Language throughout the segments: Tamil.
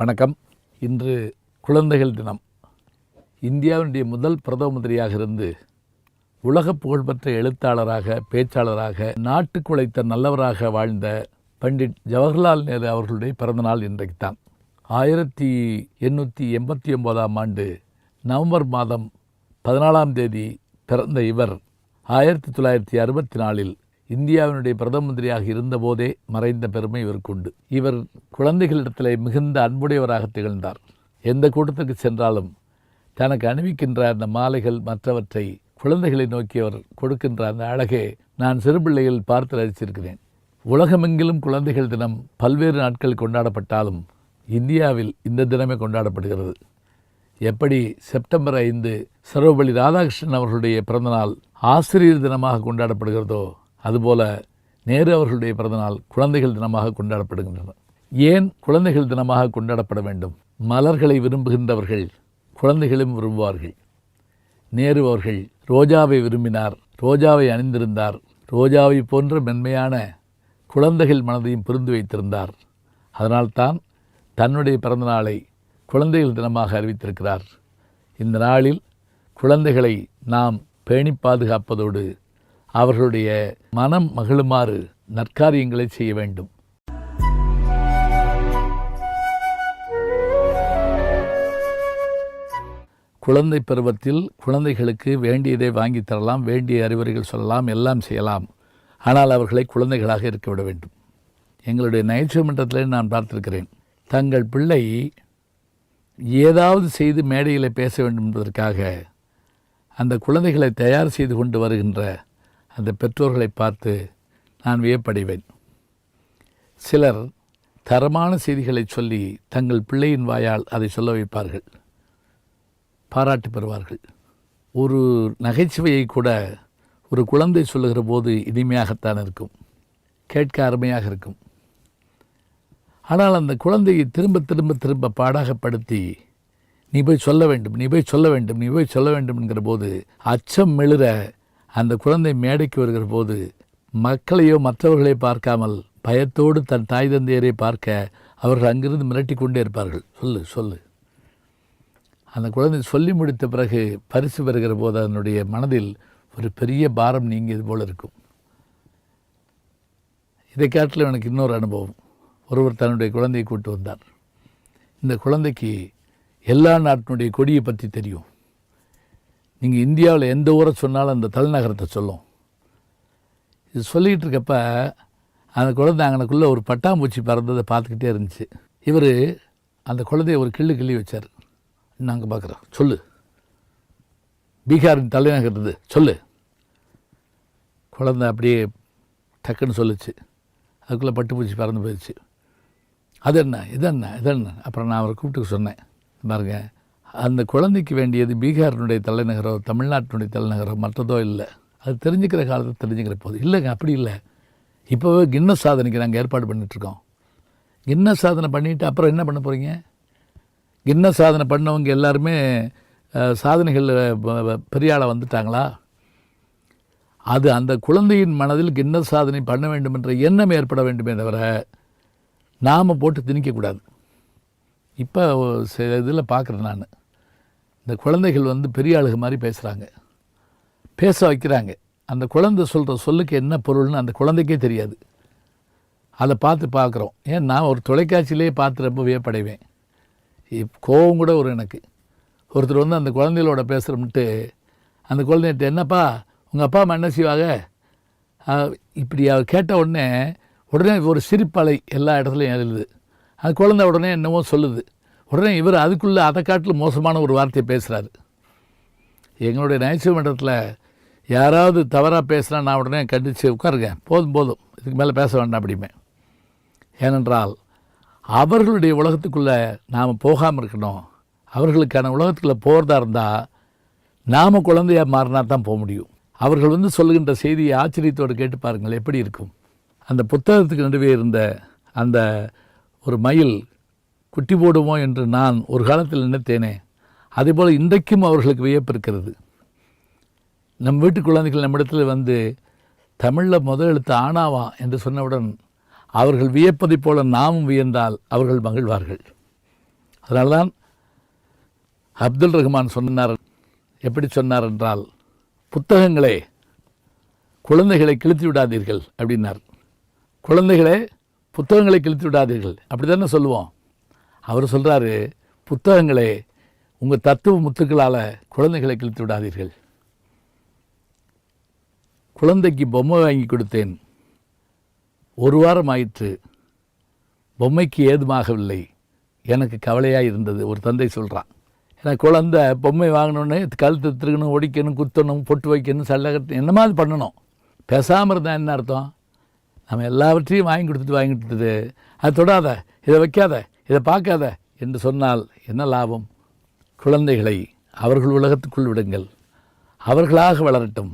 வணக்கம். இன்று குழந்தைகள் தினம். இந்தியாவினுடைய முதல் பிரதம மந்திரியாக இருந்து உலக புகழ்பெற்ற எழுத்தாளராக பேச்சாளராக நாட்டுக்கு உழைத்த நல்லவராக வாழ்ந்த பண்டிட் ஜவஹர்லால் நேரு அவர்களுடைய பிறந்தநாள் இன்றைக்கு தான். ஆயிரத்தி எண்ணூற்றி எண்பத்தி ஒம்போதாம் ஆண்டு நவம்பர் மாதம் பதினாலாம் தேதி பிறந்த இவர். ஆயிரத்தி தொள்ளாயிரத்தி அறுபத்தி நாலில் இந்தியாவினுடைய பிரதம மந்திரியாக இருந்தபோதே மறைந்த பெருமை இவருக்கு உண்டு. இவர் குழந்தைகளிடத்தில் மிகுந்த அன்புடையவராக திகழ்ந்தார். எந்த கூட்டத்துக்கு சென்றாலும் தனக்கு அணிவிக்கின்ற அந்த மாலைகள் மற்றவற்றை குழந்தைகளை நோக்கி அவர் கொடுக்கின்ற அந்த அழகே நான் சிறுபிள்ளையில் பார்த்து ரசிச்சிருக்கிறேன் உலகமெங்கிலும் குழந்தைகள் தினம் பல்வேறு நாட்கள் கொண்டாடப்பட்டாலும் இந்தியாவில் இந்த தினமே கொண்டாடப்படுகிறது. எப்படி செப்டம்பர் ஐந்து சர்வபள்ளி ராதாகிருஷ்ணன் அவர்களுடைய பிறந்தநாள் ஆசிரியர் தினமாக கொண்டாடப்படுகிறதோ அதுபோல நேரு அவர்களுடைய பிறந்தநாள் குழந்தைகள் தினமாக கொண்டாடப்படுகின்றன. ஏன் குழந்தைகள் தினமாக கொண்டாடப்பட வேண்டும்? மலர்களை விரும்புகின்றவர்கள் குழந்தைகளும் விரும்புவார்கள். நேரு அவர்கள் ரோஜாவை விரும்பினார் ரோஜாவை அணிந்திருந்தார் ரோஜாவை போன்ற மென்மையான குழந்தைகள் மனதையும் புரிந்து வைத்திருந்தார். அதனால்தான் தன்னுடைய பிறந்தநாளை குழந்தைகள் தினமாக அறிவித்திருக்கிறார். இந்த நாளில் குழந்தைகளை நாம் பேணி பாதுகாப்பதோடு அவர்களுடைய மனம் மகிழுமாறு நற்காரியங்களை செய்ய வேண்டும். குழந்தை பருவத்தில் குழந்தைகளுக்கு வேண்டியதை வாங்கி தரலாம் வேண்டிய அறிவுரைகள் சொல்லலாம் எல்லாம் செய்யலாம். ஆனால் அவர்களை குழந்தைகளாக இருக்க விட வேண்டும். எங்களுடைய நகைச்சுவை மன்றத்தில் நான் பார்த்திருக்கிறேன். தங்கள் பிள்ளை ஏதாவது செய்து மேடையில் பேச வேண்டும் என்பதற்காக அந்த குழந்தைகளை தயார் செய்து கொண்டு வருகின்ற அந்த பெற்றோர்களை பார்த்து நான் வியப்படைவேன். சிலர் தரமான செய்திகளை சொல்லி தங்கள் பிள்ளையின் வாயால் அதை சொல்ல வைப்பார்கள். பாராட்டு பெறுவார்கள். ஒரு நகைச்சுவையை கூட ஒரு குழந்தை சொல்லுகிற போது இனிமையாகத்தான் இருக்கும். கேட்க அருமையாக இருக்கும். ஆனால் அந்த குழந்தையை திரும்ப திரும்ப திரும்ப பாடாகப்படுத்தி நீ போய் சொல்ல வேண்டும் நீ போய் சொல்ல வேண்டும் நீ போய் சொல்ல வேண்டும் என்கிற போது அச்சம் மெழுற அந்த குழந்தை மேடைக்கு வருகிற போது மக்களையோ மற்றவர்களை பார்க்காமல் பயத்தோடு தன் தாய் தந்தையரை பார்க்க அவர்கள் அங்கிருந்து மிரட்டி கொண்டே இருப்பார்கள். சொல்லு சொல்லு. அந்த குழந்தை சொல்லி முடித்த பிறகு பரிசு பெறுகிற போது அதனுடைய மனதில் ஒரு பெரிய பாரம் நீங்கியது போல் இருக்கும். இதை காட்டில் எனக்கு இன்னொரு அனுபவம். ஒருவர் தன்னுடைய குழந்தையை கூட்டு வந்தார். இந்த குழந்தைக்கு எல்லா நாட்டினுடைய கொடியை பற்றி தெரியும். நீங்கள் இந்தியாவில் எந்த ஊரை சொன்னாலும் அந்த தலைநகரத்தை சொல்லும். இது சொல்லிகிட்டு இருக்கப்ப அந்த குழந்தை அங்கனக்குள்ளே ஒரு பட்டாம்பூச்சி பறந்ததை பார்த்துக்கிட்டே இருந்துச்சு. இவர் அந்த குழந்தைய ஒரு கிள்ளு கிள்ளி வச்சார். நாங்கள் பார்க்குறோம் சொல்லு. பீகாரின் தலைநகர் இது. சொல்லு. குழந்தை அப்படியே டக்குன்னு சொல்லுச்சு. அதுக்குள்ளே பட்டுப்பூச்சி பறந்து போயிடுச்சு. அது என்ன? இது என்ன? இது என்ன? அப்புறம் நான் அவரை கூப்பிட்டு சொன்னேன். பாருங்கள் அந்த குழந்தைக்கு வேண்டியது பீகாரினுடைய தலைநகரோ தமிழ்நாட்டினுடைய தலைநகரோ மற்றதோ இல்லை. அது தெரிஞ்சுக்கிற காலத்தை தெரிஞ்சுக்கிற போது. இல்லைங்க அப்படி இல்லை. இப்போவே கின்னஸ் சாதனைக்கு நாங்கள் ஏற்பாடு பண்ணிகிட்ருக்கோம் கின்னஸ் சாதனை பண்ணிவிட்டு அப்புறம் என்ன பண்ண போகிறீங்க கின்னஸ் சாதனை பண்ணவங்க எல்லாருமே சாதனைகளில் சாதனைகள் பெரிய ஆளாக வந்துட்டாங்களா? அது அந்த குழந்தையின் மனதில் கின்னஸ் சாதனை பண்ண வேண்டும் என்ற எண்ணம் ஏற்பட வேண்டுமே தவிர நாம் போட்டு திணிக்கக்கூடாது இப்போ சில இதில் பார்க்குறேன் நான். இந்த குழந்தைகள் வந்து பெரிய ஆளுக மாதிரி பேசுகிறாங்க பேச வைக்கிறாங்க. அந்த குழந்தை சொல்கிற சொல்லுக்கு என்ன பொருள்னு அந்த குழந்தைக்கே தெரியாது. அதை பார்த்து பார்க்குறோம் ஏன் நான் ஒரு தொலைக்காட்சியிலே பார்த்து ரொம்ப வியப்படைவேன். இப் கோவம் கூட ஒரு எனக்கு. ஒருத்தர் வந்து அந்த குழந்தைகளோட பேசுகிறோம்ட்டு அந்த குழந்தைகிட்ட என்னப்பா உங்கள் அப்பா அம்மா என்ன செய்வாங்க? இப்படி அவர் கேட்ட உடனே உடனே ஒரு சிரிப்பலை எல்லா இடத்துலையும் எழுது. அந்த குழந்த உடனே என்னமோ சொல்லுது. உடனே இவர் அதுக்குள்ளே அதை காட்டிலும் மோசமான ஒரு வார்த்தையை பேசுகிறாரு எங்களுடைய நகைச்சுவை மன்றத்தில் யாராவது தவறாக பேசுனா நான் உடனே கண்டித்து உட்காருங்க. போதும் போதும். இதுக்கு மேலே பேச வேண்டாம் அப்படிமே. ஏனென்றால் அவர்களுடைய உலகத்துக்குள்ளே நாம் போகாமல் இருக்கணும். அவர்களுக்கான உலகத்துக்குள்ளே போகிறதா இருந்தால் நாம் குழந்தையாக மாறினா தான் போக முடியும். அவர்கள் வந்து சொல்லுகின்ற செய்தியை ஆச்சரியத்தோடு கேட்டு பாருங்கள் எப்படி இருக்கும். அந்த புத்தகத்துக்கு நடுவே இருந்த அந்த ஒரு மயில் குட்டி போடுமோ என்று நான் ஒரு காலத்தில் நினைத்தேனே அதேபோல் இன்றைக்கும் அவர்களுக்கு வியப்பு இருக்கிறது. நம் வீட்டு குழந்தைகள் நம்மிடத்தில் வந்து தமிழில் முதல் எழுத்து ஆனாவா என்று சொன்னவுடன் அவர்கள் வியப்பதைப் போல நாமும் வியந்தால் அவர்கள் மகிழ்வார்கள். அதனால்தான் அப்துல் ரஹ்மான் சொன்னார் எப்படி சொன்னார் என்றால் புத்தகங்களே குழந்தைகளை கிழித்து விடாதீர்கள் அப்படின்னார். குழந்தைகளே புத்தகங்களை கிழித்து விடாதீர்கள். அப்படி தானே சொல்லுவோம். அவர் சொல்கிறாரு புத்தகங்களே உங்கள் தத்துவ முத்துக்களால் குழந்தைகளை கிழித்து விடாதீர்கள். குழந்தைக்கு பொம்மை வாங்கி கொடுத்தேன். ஒரு வாரம் ஆயிற்று. பொம்மைக்கு ஏதுமாகவில்லை. எனக்கு கவலையாக இருந்தது. ஒரு தந்தை சொல்கிறான் ஏன்னா குழந்தை பொம்மை வாங்கினோடனே கழுத்து திருக்கணும் ஒடிக்கணும் குத்தணும் பொட்டு வைக்கணும் சல்லை கட்டணும் என்ன மாதிரி பண்ணணும். பேசாமல் இருந்தால் என்ன அர்த்தம்? நம்ம எல்லாவற்றையும் வாங்கி கொடுத்துட்டு வாங்கி கொடுத்துட்டு அதை தொடாத இதை வைக்காத இதை பார்க்காத என்று சொன்னால் என்ன லாபம்? குழந்தைகளை அவர்கள் உலகத்துக்குள் விடுங்கள். அவர்களாக வளரட்டும்.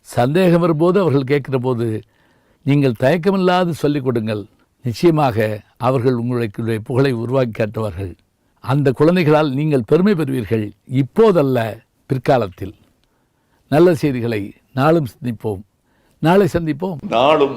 சந்தேகம் வரும்போது அவர்கள் கேட்குற போது நீங்கள் தயக்கமில்லாது சொல்லிக் கொடுங்கள். நிச்சயமாக அவர்கள் உங்களுடைய புகழை உருவாக்கி காட்டுவார்கள். அந்த குழந்தைகளால் நீங்கள் பெருமை பெறுவீர்கள். இப்போதல்ல பிற்காலத்தில். நல்ல செய்திகளை நாளும் சிந்திப்போம். நாளை சந்திப்போம். நாளும்